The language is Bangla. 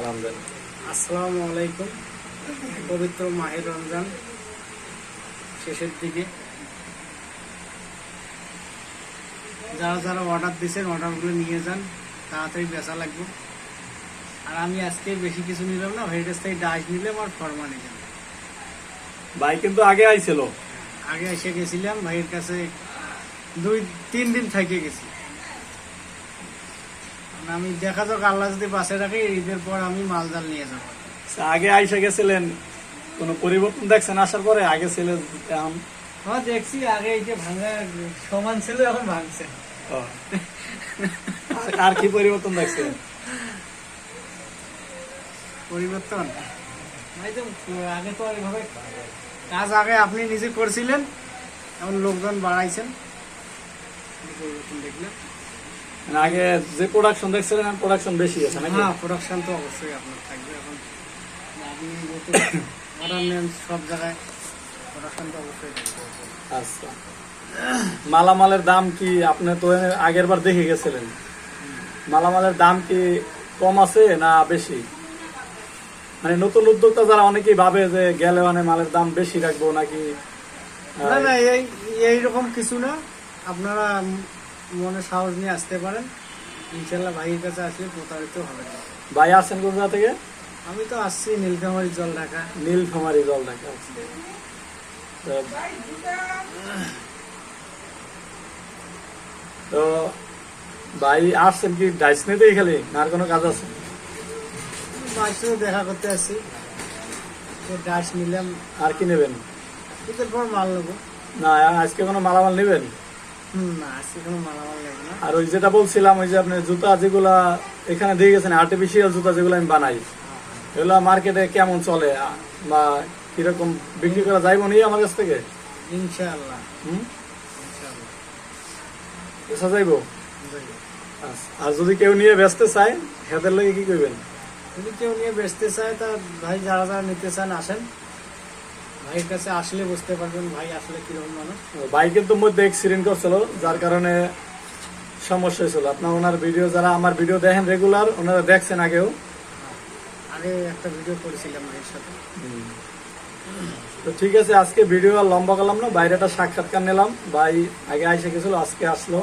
আসসালামু আলাইকুম। পবিত্র মাহের রমজান শেষের দিকে। যারা যারা অর্ডার দিয়েছেন অর্ডারগুলো নিয়ে যান। তাড়াতাড়ি বেচা লাগবে। আর আমি আজকে বেশি কিছু নিলাম না ভাইয়ের কাছ থেকে ডাইস নিলাম আর ফর্মা নিলাম। ভাই কিন্তু আগে আইছিল। আগে এসে গেছিলাম ভাইয়ের কাছে দুই তিন দিন থেকে গেছি। আমি দেখা যাক আল্লাহ যদি বাসে রাখে ঈদের পর আমি মালদাল নিয়ে যাব। আগে আইসা গেছিলেন কোনো পরিবর্তন দেখছেন আসার পরে? আগে ছিল হ্যাঁ দেখছি আগে এই যে ভাঙা সমান ছিল এখন ভাঙছে। আর- কি পরিবর্তন দেখছেন? পরিবর্তন? আগে তো এইভাবে কাজ আগে আপনি নিজে করছিলেন এখন লোকজন বাড়াইছেন। পরিবর্তন দেখলাম। মানে আগে যে প্রোডাকশন দেখছিলেন প্রোডাকশন বেশি আছে নাকি? হ্যাঁ প্রোডাকশন তো অবশ্যই আপনার থাকবে। এখন আপনি অর্ডার নেন সব জায়গায় প্রোডাকশন তো অবশ্যই আচ্ছা। মালামালের দাম কি আপনি তো আগের বার দেখে গেছিলেন? মালামালের দাম কি কম আছে না বেশি? মানে নতুন উদ্যোক্তা যারা অনেকেই ভাবে যে গেলে মানে মালের দাম বেশি রাখব নাকি না না এই এইরকম কিছু না। আপনারা মনে সাহস নিয়ে আসতে পারেন ইনশাল্লাহ ভাইয়ের কাছে আসলে প্রতারিত হবে না। ভাই আসছেন কোন থেকে? আমি তো আসছি নীলকামারি জল ঢাকা। নীলফামারি জল ঢাকা তো তো ভাই আসছেন কি ডাইস নিতেই খালি না আর কোনো কাজ আছে? দেখা করতে আসছি। তো ডাস নিলাম। আর কি নেবেন? ঈদের পর মাল নেব। না আজকে কোনো মালামাল নেবেন? আর ওই যেটা বলছিলাম ওই যে আপনি জুতা যেগুলা এখানে দিয়ে গেছেন আর্টিফিশিয়াল জুতা যেগুলো আমি বানাই এগুলা মার্কেটে কেমন চলে? বা কীরকম বিক্রি করা যাইব নি আমার কাছ থেকে? ইনশাআল্লাহ। হুম? ইনশাআল্লাহ। যাইব? আচ্ছা। আর যদি কেউ নিয়ে ব্যস্ত চায় হেদের লাগে কি করবেন যদি কেউ নিয়ে বেচতে চায় তা ভাই যারা যারা নিতে চান আসেন। ভাইয়ের কাছে আসলে বুঝতে পারবেন ভাই আসলে কীরকম মানুষ। কিন্তু মধ্যে এক্সিডেন্ট করছিল যার কারণে সমস্যা হয়েছিল। আপনার ওনার ভিডিও যারা আমার ভিডিও দেখেন রেগুলার ওনারা দেখছেন আগেও। আগে একটা ভিডিও করেছিলাম ভাইয়ের সাথে। তো ঠিক আছে আজকে ভিডিও আর লম্বা করলাম না বাইরেটা সাক্ষাৎকার নিলাম। ভাই আগে আইসে গেছিল আজকে আসলো।